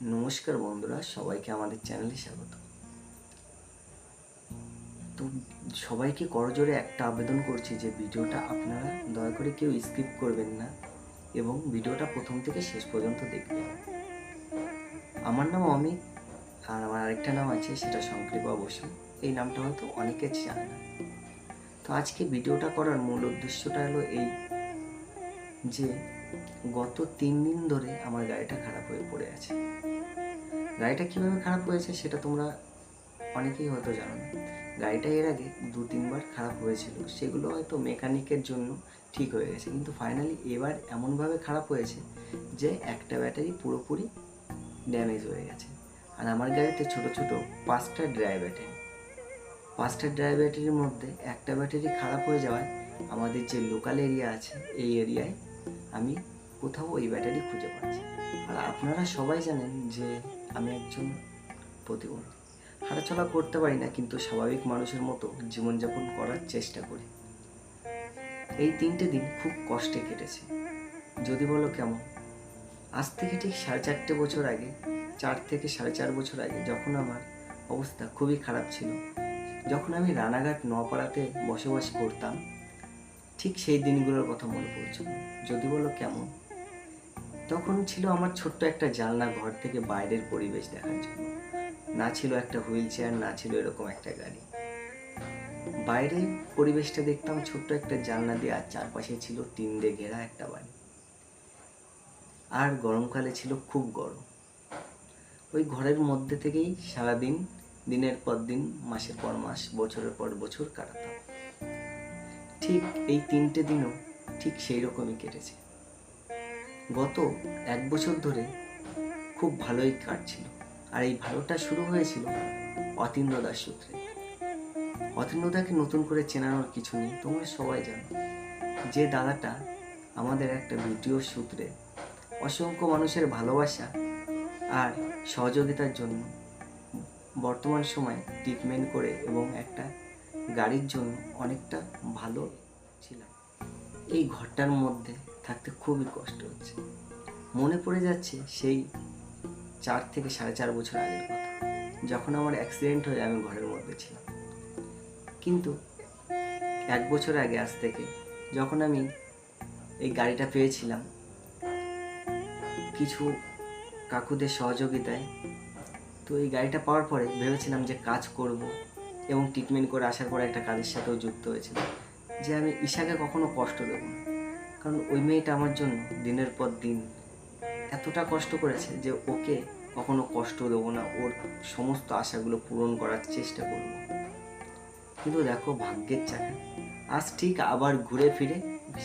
নমস্কার বন্ধুরা, সবাইকে আমাদের চ্যানেলে স্বাগত। তো সবাইকে করজোরে একটা আবেদন করছি যে ভিডিওটা আপনারা দয়া করে কেউ স্কিপ করবেন না এবং ভিডিওটা প্রথম থেকে শেষ পর্যন্ত দেখবেন। আমার নাম অমিত আর আমার আরেকটা নাম আছে, সেটা সংকৃপা বসু। এই নামটা হয়তো অনেকে জানে না। তো আজকে ভিডিওটা করার মূল উদ্দেশ্যটা হলো এই যে গত তিন দিন ধরে আমার গাড়িটা খারাপ হয়ে পড়ে আছে। গাড়িটা কীভাবে খারাপ হয়েছে সেটা তোমরা অনেকেই হয়তো জানো না। গাড়িটা এর আগে দু তিনবার খারাপ হয়েছিল, সেগুলো হয়তো মেকানিকের জন্য ঠিক হয়ে গেছে। কিন্তু ফাইনালি এবার এমনভাবে খারাপ হয়েছে যে একটা ব্যাটারি পুরোপুরি ড্যামেজ হয়ে গেছে। আর আমার গাড়িতে ছোট ছোট পাঁচটা ড্রাই ব্যাটারি পাঁচটা ড্রাই ব্যাটারির মধ্যে একটা ব্যাটারি খারাপ হয়ে যাওয়ায় আমাদের যে লোকাল এরিয়া আছে, এই এরিয়ায় আমি কোথাও ওই ব্যাটারি খুঁজে পাচ্ছি আর আপনারা সবাই জানেন যে আমি একজন প্রতিবন্ধী। হাঁটাচলা করতে পারি না, কিন্তু স্বাভাবিক মানুষের মতো জীবনযাপন করার চেষ্টা করি। এই তিনটে দিন খুব কষ্টে কেটেছে। যদি বলো কেমন? আজ থেকে ঠিক সাড়ে চারটে বছর আগে, চার থেকে সাড়ে চার বছর আগে যখন আমার অবস্থা খুবই খারাপ ছিল, যখন আমি রানাঘাট নপাড়াতে বসবাস করতাম, ঠিক সেই দিনগুলোর কথা মনে পড়ছিল যদি বলো কেমন? তখন ছিল আমার ছোট্ট একটা জানলা ঘর থেকে বাইরের পরিবেশ দেখার জন্য। না ছিল একটা হুইল চেয়ার, না ছিল এরকম একটা গাড়ি। বাইরে পরিবেশটা দেখতাম ছোট্ট একটা জানলা দিয়ে, আর চারপাশে ছিল টিন দিয়ে ঘেরা একটা বাড়ি। আর গরমকালে ছিল খুব গরম। ওই ঘরের মধ্যে থেকেই সারাদিন, দিনের পর দিন, মাসের পর মাস, বছরের পর বছর কাটাতাম। ঠিক এই তিনটে দিনও ঠিক সেই রকমই কেটেছে। গত এক বছর ধরে খুব ভালোই কাটছিল। আর এই ভালোটা শুরু হয়েছিল অতীন্দ্র দাস সূত্রে। অতীন্দ্রদাকে নতুন করে চেনানোর কিছু নেই, তোমরা সবাই জানো। যে দাদাটা আমাদের একটা ভিডিও সূত্রে অসংখ্য মানুষের ভালোবাসা আর সহযোগিতার জন্য বর্তমান সময়ে ট্রিটমেন্ট করে এবং একটা গাড়ির জন্য অনেকটা ভালো ছিলাম। এই ঘরটার মধ্যে থাকতে খুবই কষ্ট হচ্ছে। মনে পড়ে যাচ্ছে সেই চার থেকে সাড়ে চার বছর আগের কথা, যখন আমার অ্যাক্সিডেন্ট হয়ে আমি ঘরের মধ্যে ছিলাম। কিন্তু এক বছর আগে, আজ থেকে যখন আমি এই গাড়িটা পেয়েছিলাম, কিছু কাকুদের সহযোগিতায়, তো এই গাড়িটা পাওয়ার পরে ভেবেছিলাম যে কাজ করব এবং ট্রিটমেন্ট করে আসার পরে একটা কাজের সাথেও যুক্ত হয়েছিল যে আমি ঈশাকে কখনো কষ্ট দেবো না। কারণ ওই মেয়েটা আমার জন্য দিনের পর দিন এতটা কষ্ট করেছে যে ওকে কখনো কষ্ট দেবো না, ওর সমস্ত আশাগুলো পূরণ করার চেষ্টা করব। কিন্তু দেখো ভাগ্যের চাকা। আজ ঠিক আবার ঘুরে ফিরে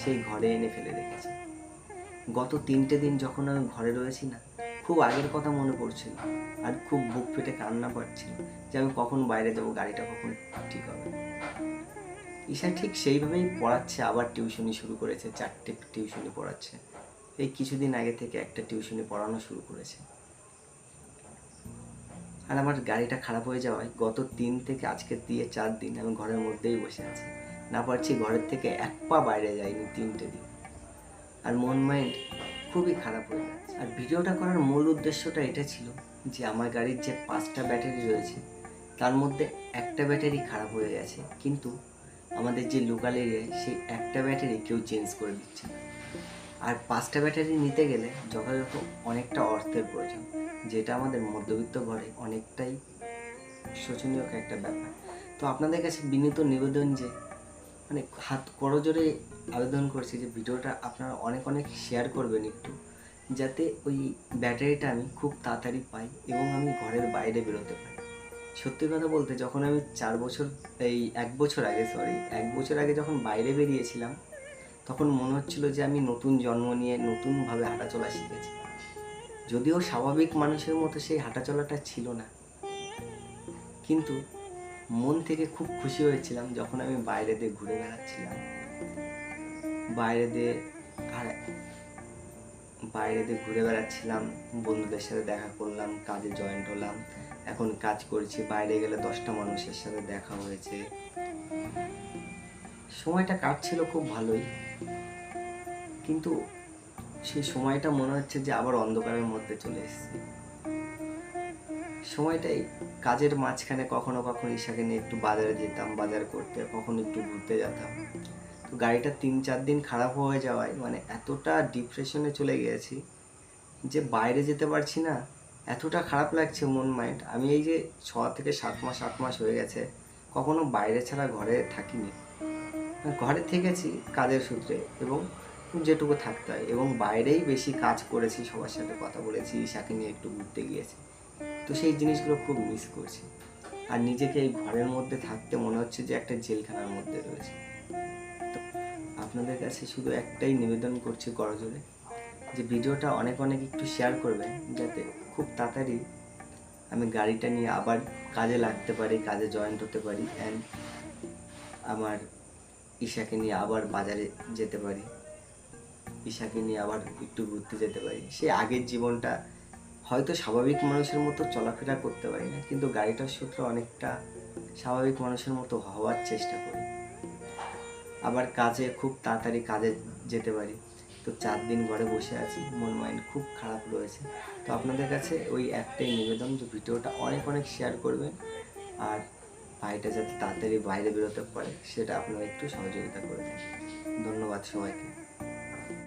সেই ঘরে এনে ফেলে রেখেছে। গত তিনটে দিন যখন আমি ঘরে রয়েছি না, খুব আগের কথা মনে পড়ছিল আর খুব বুক ফেটে কান্না পাচ্ছিল যে আমি কখন বাইরে যাব, গাড়িটা কখন ঠিক হবে। ঈশা ঠিক সেইভাবেই পড়াচ্ছে, আবার টিউশনি শুরু করেছে, চারটে টিউশনি পড়াচ্ছে। এই কিছুদিন আগে থেকে একটা টিউশনি পড়ানো শুরু করেছে। আর আমার গাড়িটা খারাপ হয়ে যাওয়ায় গত তিন থেকে আজকে দিয়ে চার দিন আমি ঘরের মধ্যেই বসে আছি। না পারছি ঘরের থেকে এক পা বাইরে যাইনি তিনটে দিন। আর মন মাইন্ড খুবই খারাপ হয়ে যাচ্ছে। আর ভিডিওটা করার মূল উদ্দেশ্যটা এটা ছিল যে আমার গাড়ির যে পাঁচটা ব্যাটারি রয়েছে, তার মধ্যে একটা ব্যাটারি খারাপ হয়ে গেছে। কিন্তু আমাদের যে লোকাল এরিয়ায় সেই একটা ব্যাটারি কেউ চেঞ্জ করে দিচ্ছে না। আর পাঁচটা ব্যাটারি নিতে গেলে যথাযথ অনেকটা অর্থের প্রয়োজন, যেটা আমাদের মধ্যবিত্ত ঘরে অনেকটাই শোচনীয় একটা ব্যাপার। তো আপনাদের কাছে বিনীত নিবেদন যে মানে হাত করজোরে আবেদন করছি যে ভিডিওটা আপনারা অনেক অনেক শেয়ার করবেন একটু, যাতে ওই ব্যাটারিটা আমি খুব তাড়াতাড়ি পাই এবং আমি ঘরের বাইরে বেরোতে পারি। সত্যি কথা বলতে যখন আমি চার বছর, এই এক বছর আগে সরি এক বছর আগে যখন বাইরে বেরিয়েছিলাম, তখন মনে হচ্ছিল যে আমি নতুন জন্ম নিয়ে নতুনভাবে হাঁটাচলা শিখেছি। যদিও স্বাভাবিক মানুষের মতো সেই হাঁটাচলাটা ছিল না। কিন্তু মন থেকে খুব খুশি হয়েছিলাম যখন আমি বাইরে দিয়ে ঘুরে বেড়াচ্ছিলাম। বাইরে দিয়ে আর বাইরে দিয়ে ঘুরে বেড়াচ্ছিলাম, বন্ধুদের সাথে দেখা করলাম, কাজে জয়েন্ট হলাম। এখন কাজ করছি, বাইরে গেলে দশটা মানুষের সাথে দেখা হয়েছে। সময়টা কাটছিল খুব ভালোই, কিন্তু সেই সময়টা মনে হচ্ছে যে আবার অন্ধকারের মধ্যে চলে এসেছে। সময়টাই কাজের মাঝখানে কখনো কখনো ঈশাকে নিয়ে একটু বাজারে যেতাম, বাজার করতে, কখনো একটু ঘুরতে যেতাম। তো গাড়িটা তিন চার দিন খারাপ হয়ে যাওয়ায় মানে এতটা ডিপ্রেশনে চলে গিয়েছি যে বাইরে যেতে পারছি না এতটা খারাপ লাগছে মন মাইন্ড আমি এই যে ছ থেকে সাত মাস, আট মাস হয়ে গেছে, কখনো বাইরে ছাড়া ঘরে থাকিনি। ঘরে থেকেছি কাজের সূত্রে এবং যেটুকু থাকতে হয় এবং বাইরেই বেশি কাজ করেছি, সবার সাথে কথা বলেছি ঈশাকে নিয়ে একটু ঘুরতে গিয়েছি। তো সেই জিনিসগুলো খুব মিস করছি। আর নিজেকে এই ঘরের মধ্যে থাকতে মনে হচ্ছে যে একটা জেলখানার মধ্যে রয়েছে। তো আপনাদের কাছে শুধু একটাই নিবেদন করছি করজোরে যে ভিডিওটা অনেক অনেক একটু শেয়ার করবেন, যাতে খুব তাড়াতাড়ি আমি গাড়িটা নিয়ে আবার কাজে লাগতে পারি, কাজে জয়েন্ট হতে পারি অ্যান্ড আমার ঈশাকে নিয়ে আবার বাজারে যেতে পারি। ঈশাকে নিয়ে আবার একটু ঘুরতে যেতে পারি। সে আগের জীবনটা হয়তো স্বাভাবিক মানুষের মতো চলাফেরা করতে পারি না, কিন্তু গাড়িটার সূত্রে অনেকটা স্বাভাবিক মানুষের মতো হওয়ার চেষ্টা করি। আবার কাজে খুব তাড়াতাড়ি কাজে যেতে পারি। তো চার দিন ঘরে বসে আছি, মন মাইন্ড খুব খারাপ রয়েছে। তো আপনাদের কাছে ওই একটাই নিবেদন যে ভিডিওটা অনেক অনেক শেয়ার করবেন আর ভাইটা যাতে তাড়াতাড়ি বাইরে বেরোতে পারে, সেটা আপনারা একটু সহযোগিতা করে করবেন ধন্যবাদ সবাইকে।